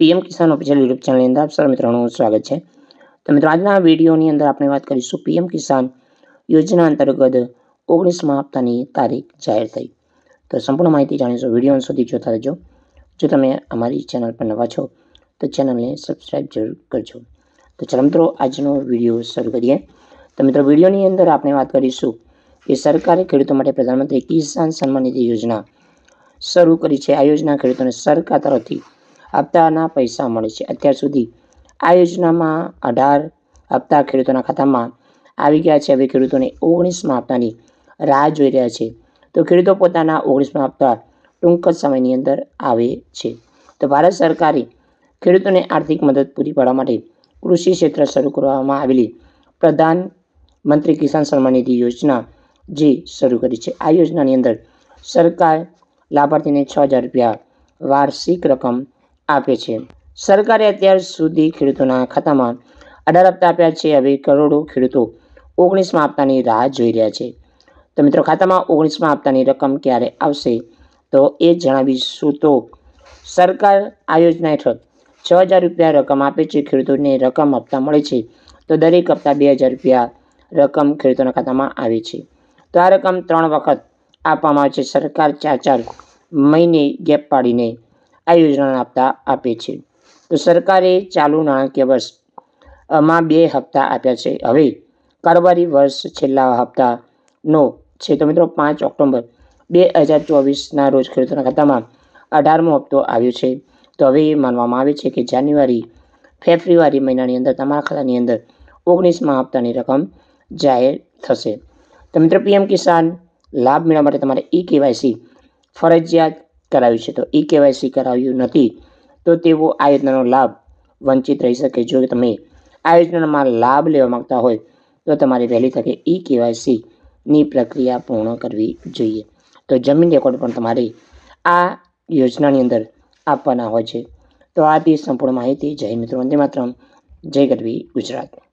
PM કિસાન official YouTube ચેનલની અંદર આપ સર મિત્રોનું સ્વાગત છે. તો મિત્રો, આજના વિડીયોની અંદર આપણે વાત કરીશું પીએમ કિસાન યોજના અંતર્ગત ઓગણીસમા હપ્તાની તારીખ જાહેર થઈ. તો સંપૂર્ણ માહિતી જાણીશું. વીડિયો સુધી જોતા રહેજો. જો તમે અમારી ચેનલ પર નવા છો, તો ચેનલને સબસ્ક્રાઈબ જરૂર કરજો. તો ચાલો મિત્રો, આજનો વીડિયો શરૂ કરીએ. તો મિત્રો, વિડીયોની અંદર આપણે વાત કરીશું કે સરકારે ખેડૂતો માટે પ્રધાનમંત્રી કિસાન સન્માન નિધિ યોજના શરૂ કરી છે. આ યોજના ખેડૂતોને સરકાર તરફથી હપ્તાના પૈસા મળે છે. અત્યાર સુધી આ યોજનામાં અઢાર હપ્તા ખેડૂતોના ખાતામાં આવી ગયા છે. હવે ખેડૂતોને ઓગણીસમાં હપ્તાની રાહ જોઈ રહ્યા છે. તો ખેડૂતો પોતાના ઓગણીસમાં હપ્તા ટૂંક જ સમયની અંદર આવે છે. તો ભારત સરકારે ખેડૂતોને આર્થિક મદદ પૂરી પાડવા માટે કૃષિ ક્ષેત્ર શરૂ કરવામાં આવેલી પ્રધાન મંત્રી કિસાન સન્માન નિધિ યોજના જે શરૂ કરી છે. આ યોજનાની અંદર સરકાર લાભાર્થીને છ હજાર રૂપિયા વાર્ષિક રકમ આપે છે. સરકારે અત્યાર સુધી ખેડૂતોના ખાતામાં અઢાર હપ્તા આપ્યા છે. હવે કરોડો ખેડૂતો ઓગણીસમાં હપ્તાની રાહ જોઈ રહ્યા છે. તો મિત્રો, ખાતામાં ઓગણીસમાં હપ્તાની રકમ ક્યારે આવશે? તો એ જણાવીશું તો સરકાર આ યોજના હેઠળ છ હજાર રૂપિયા રકમ આપે છે. ખેડૂતોને રકમ હપ્તા મળે છે. તો દરેક હપ્તા બે હજાર રૂપિયા રકમ ખેડૂતોના ખાતામાં આવે છે. તો આ રકમ ત્રણ વખત આપવામાં આવે છે. સરકાર ચાર ચાર મહિને ગેપ પાડીને આ યોજનાના હપ્તા આપે છે તો સરકારે ચાલુ નાણાકીય વર્ષમાં બે હપ્તા આપ્યા છે. હવે કારોબારી વર્ષ છેલ્લા હપ્તાનો છે. તો મિત્રો પાંચ ઓક્ટોબર બે હજાર ચોવીસના રોજ ખેડૂતોના ખાતામાં અઢારમો હપ્તો આવ્યો છે. તો હવે એ માનવામાં આવે છે કે જાન્યુઆરી, ફેબ્રુઆરી મહિનાની અંદર તમારા ખાતાની અંદર ઓગણીસમાં હપ્તાની રકમ જાહેર થશે. તો મિત્રો પીએમ કિસાન લાભ મેળવવા માટે તમારે ઈ કેવાયસી ફરજિયાત કરાવ્યું છે. તો ઈ કેવાયસી કરાવ્યું નથી. તો તેઓ આ યોજનાનો લાભ વંચિત રહી શકે. જો તમે આ યોજનામાં લાભ લેવા માંગતા હોય, તો તમારે વહેલી તકે ઈ કેવાયસીની પ્રક્રિયા પૂર્ણ કરવી જોઈએ. તો જમીન રેકોર્ડ પણ તમારે આ યોજનાની અંદર આપવાના હોય છે. તો આ તે સંપૂર્ણ માહિતી. જય મિત્રો. વંદે માત્ર જય ગઢવી ગુજરાત.